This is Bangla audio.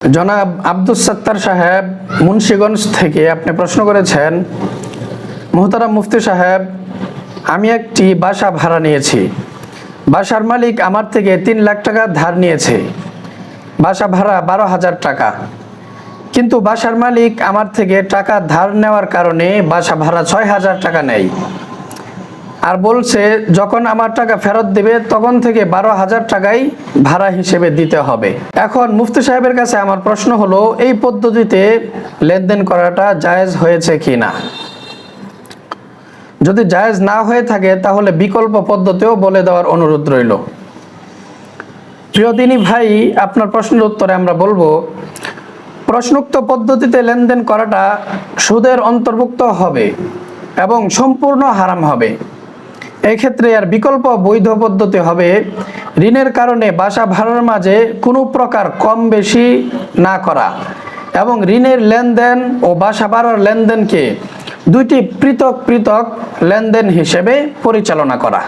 জনাব আব্দুস সত্তার সাহেব মুন্সিগঞ্জ থেকে আপনি প্রশ্ন করেছেন, মোহতারাম মুফতি সাহেব, আমি একটি বাসা ভাড়া নিয়েছি। বাসার মালিক আমার থেকে তিন লাখ টাকা ধার নিয়েছে। বাসা ভাড়া বারো হাজার টাকা। কিন্তু বাসার মালিক আমার থেকে টাকা ধার নেওয়ার কারণে বাসা ভাড়া ছয় হাজার টাকা নেয় আর বলছে, যখন আমার টাকা ফেরত দেবে, তখন থেকে বারো হাজার টাকাই ভাড়া হিসেবে দিতে হবে। এখন মুফতি সাহেবের কাছে আমার প্রশ্ন হলো, এই পদ্ধতিতে লেনদেন করাটা জায়েজ হয়েছে কি না? যদি জায়েজ না হয়ে থাকে, তাহলে বিকল্প পদ্ধতিও বলে দেওয়ার অনুরোধ রইল। প্রিয় দিনী ভাই, আপনার প্রশ্নের উত্তরে আমরা বলব, প্রশ্নোক্ত পদ্ধতিতে লেনদেন করাটা সুদের অন্তর্ভুক্ত হবে এবং সম্পূর্ণ হারাম হবে। এক্ষেত্রে আর বিকল্প বৈধ পদ্ধতি হবে। ঋণের কারণে বাসা ভাড়ার মাঝে কোনো প্রকার কম বেশি না করা এবং ঋণের লেনদেন ও বাসা ভাড়ার লেনদেনকে দুইটি পৃথক পৃথক লেনদেন হিসেবে পরিচালনা করা।